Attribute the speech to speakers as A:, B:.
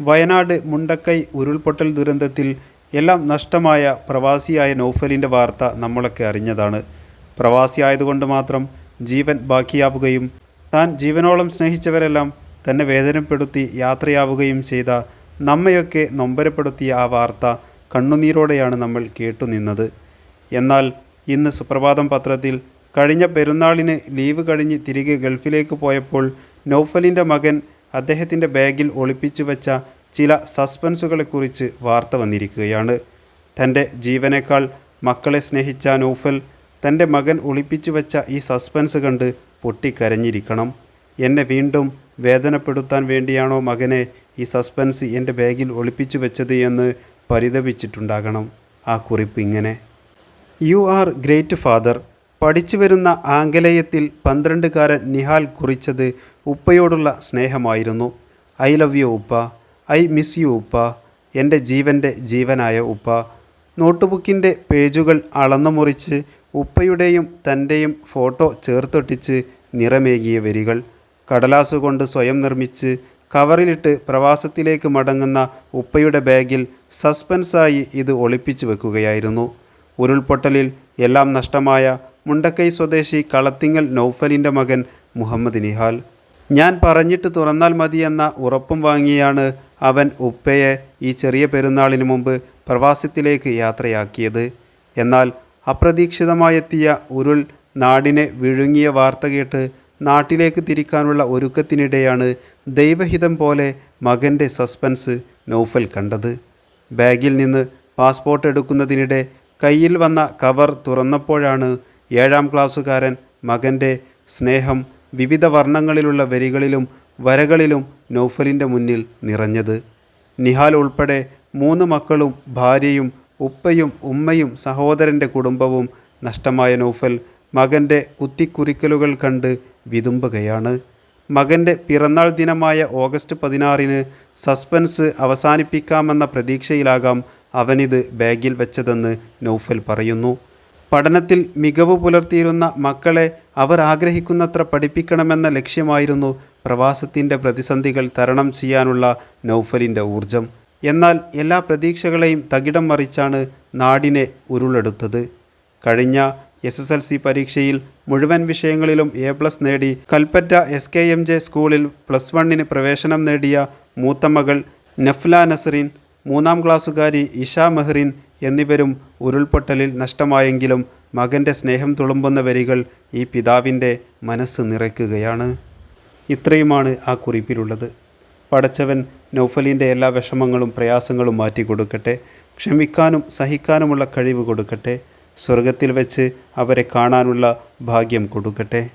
A: വയനാട് മുണ്ടക്കൈ ഉരുൾപൊട്ടൽ ദുരന്തത്തിൽ എല്ലാം നഷ്ടമായ പ്രവാസിയായ നൗഫലിന്റെ വാർത്ത നമ്മളൊക്കെ അറിഞ്ഞതാണ്. പ്രവാസി ആയതുകൊണ്ട് മാത്രം ജീവൻ ബാക്കിയാവുകയും താൻ ജീവനോളം സ്നേഹിച്ചവരെല്ലാം തന്നെ വേദനപ്പെടുത്തി യാത്രയാവുകയും ചെയ്ത നമ്മയൊക്കെ നൊമ്പരപ്പെടുത്തിയ ആ വാർത്ത കണ്ണുനീരോടെയാണ് നമ്മൾ കേട്ടുനിന്നത് എന്നാൽ ഇന്ന് സുപ്രഭാതം പത്രത്തിൽ കഴിഞ്ഞ പെരുന്നാളിന് ലീവ് കഴിഞ്ഞ് തിരികെ ഗൾഫിലേക്ക് പോയപ്പോൾ നൗഫലിന്റെ മകൻ അദ്ദേഹത്തിന്റെ ബാഗിൽ ഒളിപ്പിച്ചു വെച്ച ചില സസ്പെൻസുകളെക്കുറിച്ച് വാർത്ത വന്നിരിക്കുകയാണ്. തന്റെ ജീവനേക്കാൾ മക്കളെ സ്നേഹിച്ച നൗഫൽ തന്റെ മകൻ ഒളിപ്പിച്ചു വെച്ച ഈ സസ്പെൻസ് കണ്ട് പൊട്ടിക്കരഞ്ഞിരിക്കണം. എന്നെ വീണ്ടും വേദനപ്പെടുത്താൻ വേണ്ടിയാണോ മകനെ ഈ സസ്പെൻസ് എന്റെ ബാഗിൽ ഒളിപ്പിച്ചു വെച്ചത് എന്ന് പരിതപിച്ചിട്ടുണ്ടാകണം. ആ കുറിപ്പ് ഇങ്ങനെ. You are great father. പഠിച്ചു വരുന്ന ആംഗലേയത്തിൽ പന്ത്രണ്ടുകാരൻ നിഹാൽ കുറിച്ചത് ഉപ്പയോടുള്ള സ്നേഹമായിരുന്നു. ഐ ലവ് യു ഉപ്പ ഐ മിസ് യു ഉപ്പ എന്റെ ജീവന്റെ ജീവനായ ഉപ്പ. നോട്ട്ബുക്കിന്റെ പേജുകൾ അളന്നു മുറിച്ച് ഉപ്പയുടെയും തന്റെയും ഫോട്ടോ ചേർത്തൊട്ടിച്ച് നിറമേകിയ വരികൾ. കടലാസ് കൊണ്ട് സ്വയം നിർമ്മിച്ച് കവറിലിട്ട് പ്രവാസത്തിലേക്ക് മടങ്ങുന്ന ഉപ്പയുടെ ബാഗിൽ സസ്പെൻസായി ഇത് ഒളിപ്പിച്ചു വെക്കുകയായിരുന്നു. ഉരുൾപൊട്ടലിൽ എല്ലാം നഷ്ടമായ മുണ്ടക്കൈ സ്വദേശി കളത്തിങ്ങൽ നൗഫലിന്റെ മകൻ മുഹമ്മദ് നിഹാൽ. ഞാൻ പറഞ്ഞിട്ട് തുറന്നാൽ മതിയെന്ന ഉറപ്പും വാങ്ങിയാണ് അവൻ ഉപ്പയെ ഈ ചെറിയ പെരുന്നാളിന് മുമ്പ് പ്രവാസത്തിലേക്ക് യാത്രയാക്കിയത്. എന്നാൽ അപ്രതീക്ഷിതമായെത്തിയ ഉരുൾ നാടിനെ വിഴുങ്ങിയ വാർത്ത കേട്ട് നാട്ടിലേക്ക് തിരിക്കാനുള്ള ഒരുക്കത്തിനിടെയാണ് ദൈവഹിതം പോലെ മകന്റെ സസ്പെൻസ് നൗഫൽ കണ്ടത്. ബാഗിൽ നിന്ന് പാസ്പോർട്ട് എടുക്കുന്നതിനിടെ കയ്യിൽ വന്ന കവർ തുറന്നപ്പോഴാണ് ഏഴാം ക്ലാസ്സുകാരൻ മകന്റെ സ്നേഹം വിവിധ വർണങ്ങളിലുള്ള വരികളിലും വരകളിലും നൗഫലിന്റെ മുന്നിൽ നിറഞ്ഞത്. നിഹാൽ ഉൾപ്പെടെ മൂന്ന് മക്കളും ഭാര്യയും ഉപ്പയും ഉമ്മയും സഹോദരന്റെ കുടുംബവും നഷ്ടമായ നൗഫൽ മകന്റെ കുത്തിക്കുറിക്കലുകൾ കണ്ട് വിതുമ്പുകയാണ്. മകന്റെ പിറന്നാൾ ദിനമായ ഓഗസ്റ്റ് പതിനാറിന് സസ്പെൻസ് അവസാനിപ്പിക്കാമെന്ന പ്രതീക്ഷയിലാകാം അവനിത് ബാഗിൽ വെച്ചതെന്ന് നൗഫൽ പറയുന്നു. പഠനത്തിൽ മികവ് പുലർത്തിയിരുന്ന മക്കളെ അവർ ആഗ്രഹിക്കുന്നത്ര പഠിപ്പിക്കണമെന്ന ലക്ഷ്യമായിരുന്നു പ്രവാസത്തിന്റെ പ്രതിസന്ധികൾ തരണം ചെയ്യാനുള്ള നൗഫലിന്റെ ഊർജം. എന്നാൽ എല്ലാ പ്രതീക്ഷകളെയും തകിടം മറിച്ചാണ് നാടിനെ ഉരുളെടുത്തത്. കഴിഞ്ഞ എസ് എസ് എൽ സി പരീക്ഷയിൽ മുഴുവൻ വിഷയങ്ങളിലും എ പ്ലസ് നേടി Kalpetta S K M J സ്കൂളിൽ പ്ലസ് വണ്ണിന് പ്രവേശനം നേടിയ മൂത്തമകൾ നഫ്ല നസറിൻ മൂന്നാം ക്ലാസ്സുകാരി ഇഷ മെഹ്റിൻ എന്നിവരും ഉരുൾപൊട്ടലിൽ നഷ്ടമായെങ്കിലും മകന്റെ സ്നേഹം തുളുമ്പുന്ന വരികൾ ഈ പിതാവിന്റെ മനസ്സ് നിറയ്ക്കുകയാണ്. ഇത്രയുമാണ് ആ കുറിപ്പിലുള്ളത്. പടച്ചവൻ നൗഫലിന്റെ എല്ലാ വിഷമങ്ങളും പ്രയാസങ്ങളും മാറ്റി കൊടുക്കട്ടെ. ക്ഷമിക്കാനും സഹിക്കാനുമുള്ള കഴിവ് കൊടുക്കട്ടെ. സ്വർഗത്തിൽ വെച്ച് അവരെ കാണാനുള്ള ഭാഗ്യം കൊടുക്കട്ടെ.